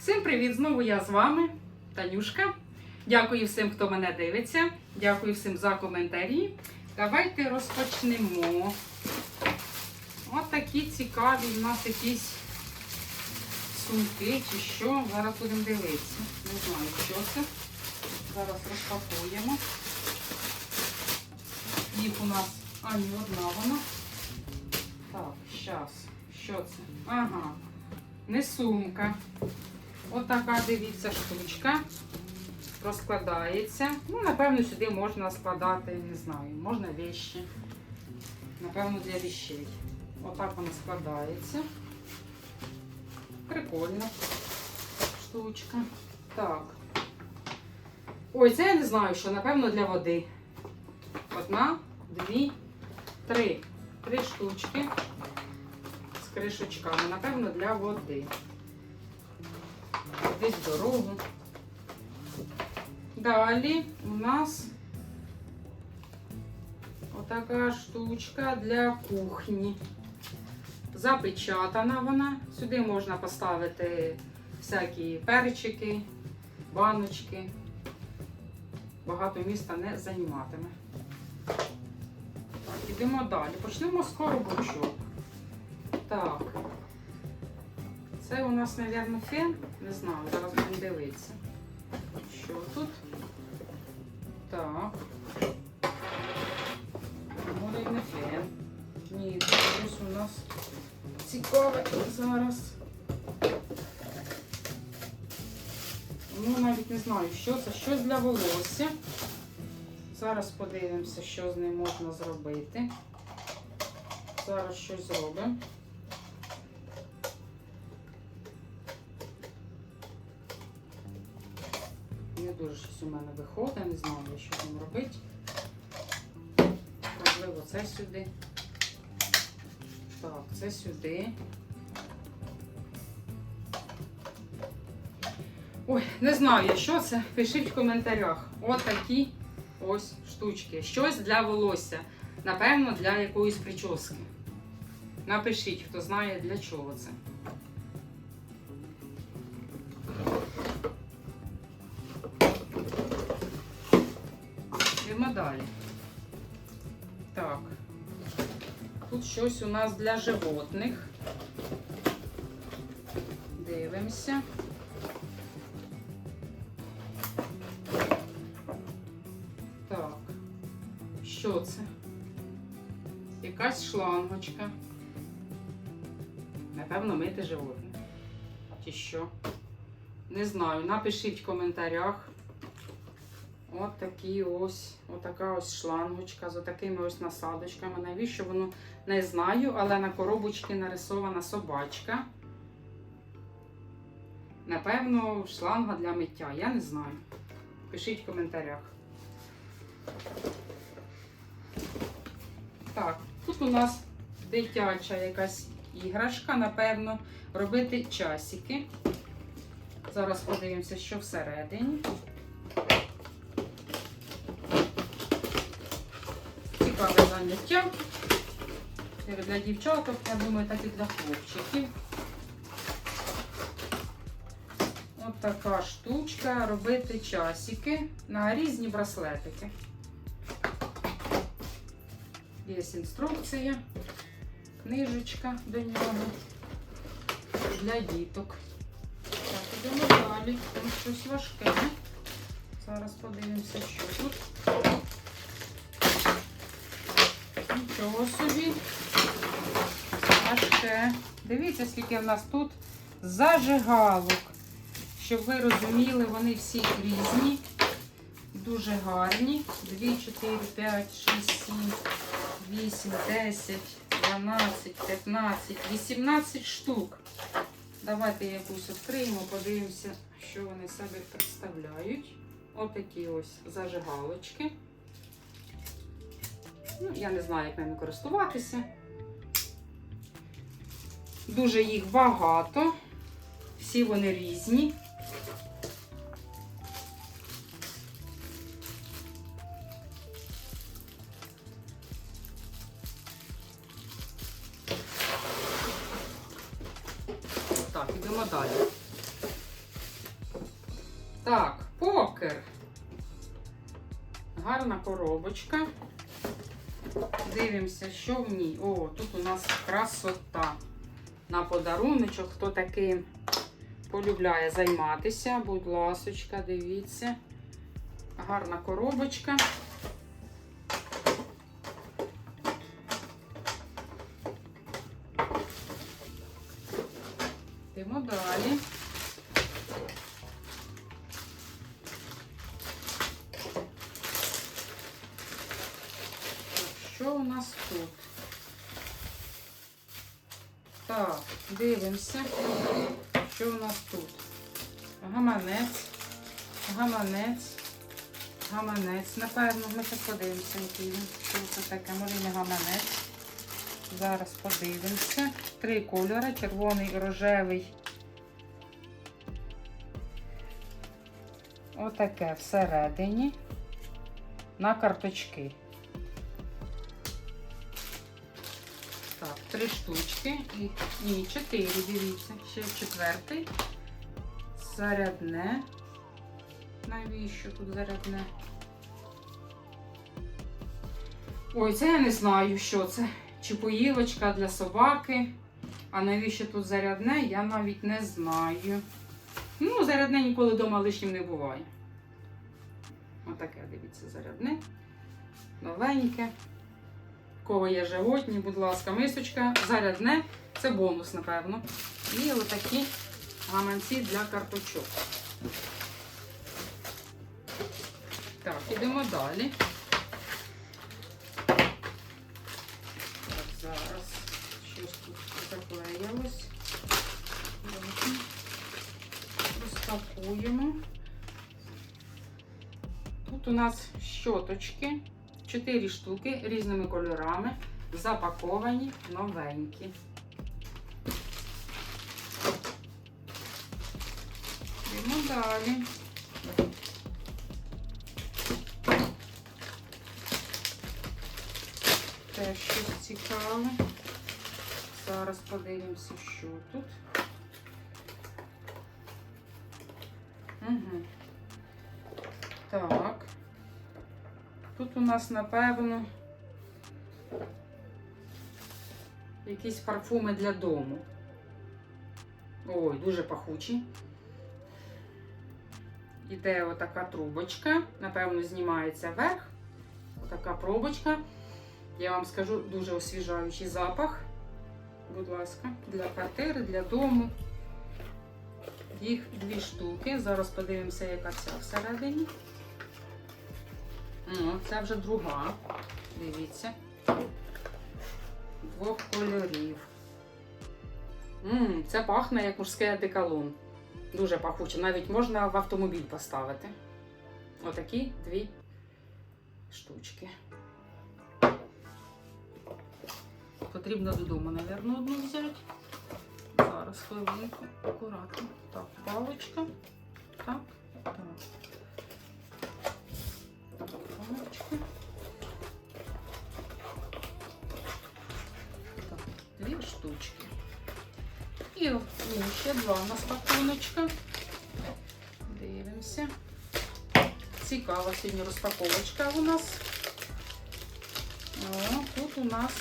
Всім привіт! Знову я з вами, Танюшка. Дякую всім, хто мене дивиться. Дякую всім за коментарі. Давайте розпочнемо. От такі цікаві у нас якісь сумки чи що. Зараз будемо дивитися. Не знаю, що це. Зараз розпакуємо. Їх у нас, а ні, одна вона. Так, зараз. Що це? Ага. Не сумка. Отака, дивіться, штучка. Розкладається. Ну, напевно, сюди можна складати, не знаю, можна вещі. Напевно, для вещей. Отак вона складається. Прикольна штучка. Так. Ой, це я не знаю, що, напевно, для води. Одна, дві, три. Три штучки з кришечками. Напевно, для води. Десь дорогу. Далі у нас отака штучка для кухні. Запечатана вона. Сюди можна поставити всякі перчики, баночки. Багато міста не займатиме. Так, ідемо далі. Почнемо з коробочок. Так. Це у нас, мабуть, фен. Не знаю, зараз будемо дивитися. Що тут? Так. Може фен. Ні, тут щось у нас цікаве зараз. Ну, навіть не знаю, що це. Щось для волосся. Зараз подивимося, що з ним можна зробити. Зараз щось зробимо. Дуже щось у мене виходить, не знаю, що ним робити. Можливо, це сюди. Так, це сюди. Ой, не знаю, що це. Пишіть в коментарях. От такі ось штучки. Щось для волосся. Напевно, для якоїсь прически. Напишіть, хто знає для чого це. Щось у нас для животних. Дивимося. Так. Що це? Якась шлангочка. Напевно, мити животних. Чи що? Не знаю. Напишіть в коментарях. От такі ось, отака ось шлангочка з такими ось насадочками. Навіщо воно не знаю, але на коробочці нарисована собачка. Напевно, шланга для миття. Я не знаю. Пишіть в коментарях. Так, тут у нас дитяча якась іграшка, напевно, робити часики. Зараз подивимося, що всередині. Цікаве заняття. Як Для дівчаток, я думаю, так і для хлопчиків. От така штучка. Робити часики на різні браслетики. Є інструкція, книжечка до нього для діток. Так, ідемо далі. Там щось важке. Зараз подивимося, що тут. Нічого собі. Важке. Дивіться, скільки в нас тут зажигалок. Щоб ви розуміли, вони всі різні. Дуже гарні. 2, 4, 5, 6, 7, 8, 10, 12, 15, 18 штук. Давайте якусь відкриємо, подивимося, що вони себе представляють. Отакі ось зажигалочки. Ну, я не знаю, як ними користуватися. Дуже їх багато. Всі вони різні. Так, ідемо далі. Так, покер. Гарна коробочка. Дивимося, що в ній. О, тут у нас красота. На подаруночок, хто таким полюбляє займатися, будь ласочка, дивіться. Гарна коробочка. Йдемо далі. Так, що у нас тут? Так, дивимося, що у нас тут. Гаманець, гаманець, гаманець. Напевно, ми зараз подивимося, який він. Що це таке? Може не гаманець. Зараз подивимося. Три кольори: червоний, рожевий. Отаке всередині на карточки. Три штучки. І, ні, чотири, дивіться. Ще четвертий. Зарядне. Навіщо тут зарядне? Ой, це я не знаю, що це. Чи поїлочка для собаки. А навіщо тут зарядне, я навіть не знаю. Ну, зарядне ніколи вдома лишнім не буває. Отаке, дивіться, зарядне. Новеньке. Кого є животні, будь ласка, мисочка, зарядне. Це бонус, напевно. І отакі гаманці для карточок. Так, ідемо далі. Так, зараз щось тут заклеїлось. Розпакуємо. Тут у нас щоточки, 4 штуки різними кольорами, запаковані новенькі. Йдемо далі. Теж щось цікаве. Зараз подивимося, що тут. Угу. Так. Тут у нас, напевно, якісь парфуми для дому. Ой, дуже пахучі. Іде отака трубочка, напевно, знімається вверх. Така пробочка. Я вам скажу дуже освіжаючий запах. Будь ласка, для квартири, для дому. Їх дві штуки. Зараз подивимося, яка ця всередині. Це вже друга. Дивіться. Двох кольорів. Ммм, це пахне як мужський одеколон. Дуже пахуче. Навіть можна в автомобіль поставити. Отакі дві штучки. Потрібно додому, мабуть, одну взяти. Зараз хвилинку, акуратно. Так, паличка. Так, так. Паличка. Так, дві штучки. І ще два у нас пакуночка. Дивимося. Цікава сьогодні розпаковочка у нас. О, тут у нас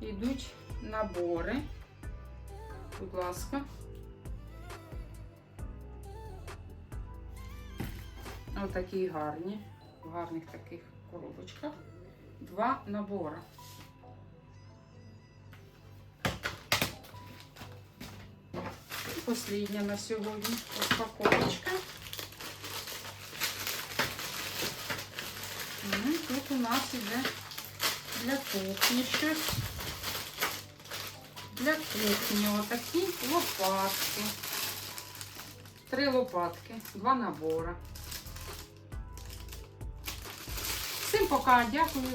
йдуть набори. Будь ласка. Отакі гарні, гарних таких коробочках. Два набори. І Послідня на сьогодні розпаковочка. М, Тут у нас іде для кухні щось. Для кухні отакі лопатки. Три лопатки, два набори. Всім пока, дякую за.